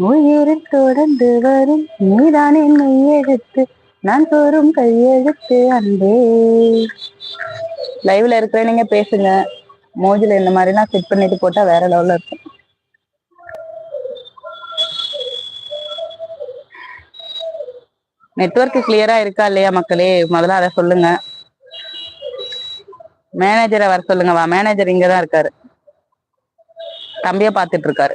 உயிரில் தொடர்ந்து வரும். நீதான் என்னை எழுத்து நான் தோறும் கையெழுத்து அன்பே. லைவ்ல இருக்கிற நீங்க பேசுங்க. மோஜில இந்த மாதிரிலாம் செட் பண்ணிட்டு போட்டா வேற லெவல்ல இருக்கும். நெட்வொர்க் கிளியரா இருக்கா இல்லையா மக்களே? முதல்ல அதை சொல்லுங்க. மேனேஜரை வர சொல்லுங்க வா. மேனேஜர் இங்கதான் இருக்காரு. தம்பிய பாத்துட்டு இருக்காரு.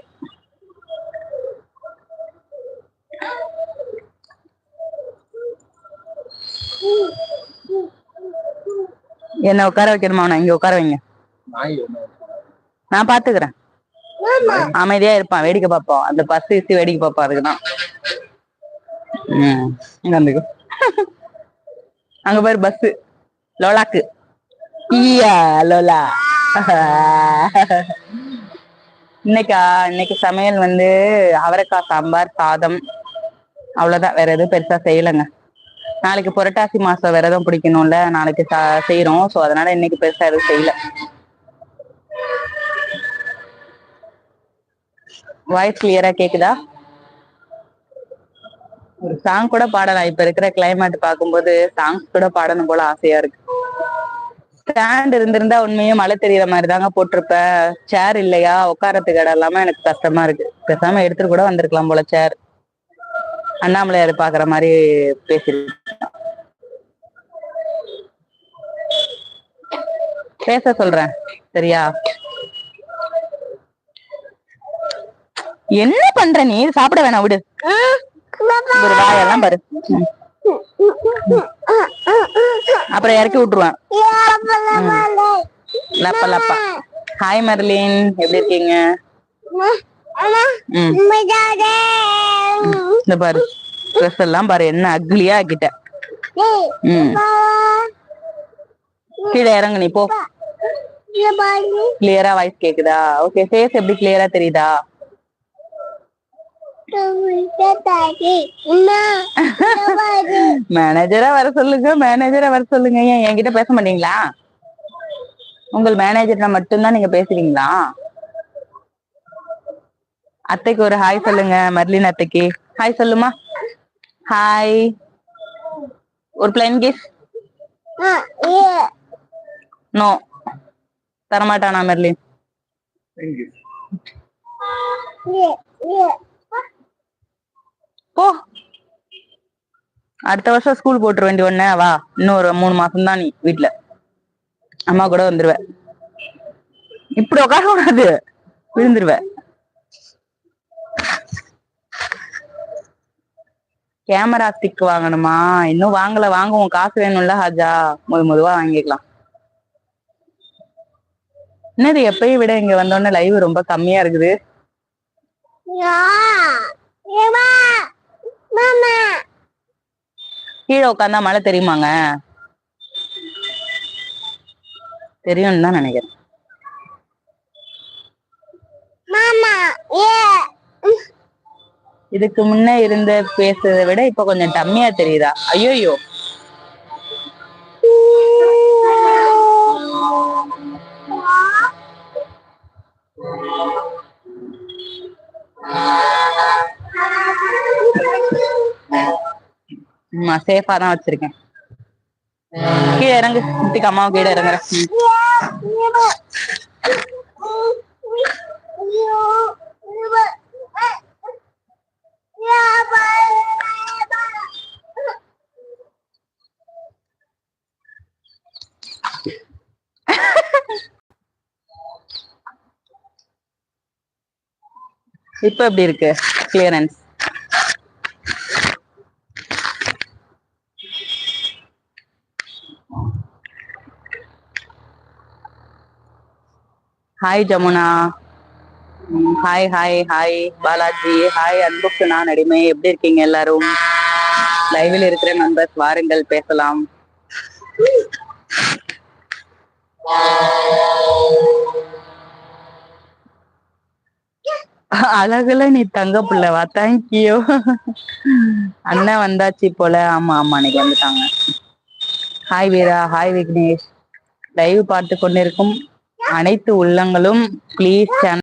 என்ன உட்கார வைக்கணுமா நான் இங்க உட்கார வைங்க. நான் பாத்துக்கிறேன். அமைதியா இருப்பான். வேடிக்கை பார்ப்போம். அந்த பஸ் இசி வேடிக்கை பார்ப்பான் அதுக்குதான். ம், இங்க அங்க பாரு பஸ் லோலாக்கு. ஈயா லோலா. இன்னைக்கா இன்னைக்கு சமையல் வந்து அவரைக்காய் சாம்பார் சாதம். அவ்வளவுதான். வேற எதுவும் பெருசா செய்யலைங்க. நாளைக்கு புரட்டாசி மாசம் விரதம் பிடிக்கணும்ல நாளைக்கு சா- சோ அதனால இன்னைக்கு பெருசா எதுவும் செய்யல. வாய்ஸ் கிளியரா கேக்குதா? ஒரு சாங் கூட பாடலாம். இப்ப இருக்கிற கிளைமேட் பார்க்கும்போது சாங்ஸ் கூட பாடணும் போல ஆசையா இருக்கு. ஸ்டாண்ட் இருந்திருந்தா உண்மையும் மழை தெரியற மாதிரி தாங்க போட்டிருப்பேன் சேர் இல்லையா? உட்காரத்துக்கு இடம் இல்லாம எனக்கு கஷ்டமா இருக்கு. பேசாம எடுத்துட்டு கூட வந்திருக்கலாம் போல சேர் அண்ணாமலையார் பாக்குற மாதிரி பேசிருக்கேன் பேச சொல்றேன். சரியா? என்ன பண்ற நீ? சாப்பிட வேணாம் விடு. ஒரு வாயெல்லாம் பாரு. அப்புறம் இறக்கி விட்டுருவான். லப்ப லப்பா. ஹாய் மர்லின் எப்படி இருக்கீங்க? இந்த பாரு. ட்ரெஸ் எல்லாம் பாரு. என்ன அக்லியா ஆக்கிட்ட. கீழே இறங்கு நீ போ. கிளியரா வாய்ஸ் கேக்குதா? ஓகே ஃபேஸ் எப்படி கிளியரா தெரியுதா? மேனேஜரா வர சொல்லுங்க மேனேஜரா வர சொல்லுங்க. ஏன் என்கிட்ட பேச மாட்டீங்களா? உங்கள் மேனேஜர்னா மட்டும்தான் நீங்க பேசுறீங்களா அத்தைக்கு ஒரு ஹாய் சொல்லுங்க மர்லின் அத்தைக்கு. ஹாய் சொல்லுமா? ஹாய் ஒரு பிளைன் கிஸ் நோ தரமாட்டானா மெர்லின்? போ. அடுத்த வருஷம் ஸ்கூல் போட்டுற வேண்டிய ஒண்ணே வா. இன்னும் ஒரு மூணு மாசம் தான் நீ வீட்ல. அம்மா கூட வந்துருவ. இப்படி உட்கார கூடாது. விழுந்துருவ. கேமரா ஸ்டிக் வாங்கணுமா? இன்னும் வாங்கல. வாங்குவோம் காசு வேணும்ல ஹாஜா. முத முதுவா வாங்கிக்கலாம். என்னது எப்பயும் விட இங்க வந்தோடனே லைவ் ரொம்ப கம்மியா இருக்குது? கீழே உட்காந்தா மழை தெரியுமாங்க? தெரியும்னு தான் நினைக்கிறேன். இதுக்கு முன்ன இருந்த பேசுறதை விட இப்ப கொஞ்சம் டம்மியா தெரியுதா? ஐயோயோ. ஆமா சேஃபா தான் வச்சிருக்கேன். கீழே இறங்கு குட்டிக்கு அம்மாவும் கீழே இறங்குறேன். இப்ப எப்படி இருக்கு? Clearance hi Jamuna hi hi hi Balaji. Hi அன்புக்கு நான் அடிமை. எப்படி இருக்கீங்க எல்லாரும்? லைவில் இருக்கிற மெம்பர்ஸ் வாருங்கள் பேசலாம். அழகுல நீ தங்க பிள்ளைவா தேங்க்யூ அண்ணன் வந்தாச்சு போல. ஆமா ஆமா அன்னைக்கு வந்துட்டாங்க. Hi Veera. Hi Vignesh. Live பார்த்து கொண்டிருக்கும் அனைத்து உள்ளங்களும் ப்ளீஸ் சேனல்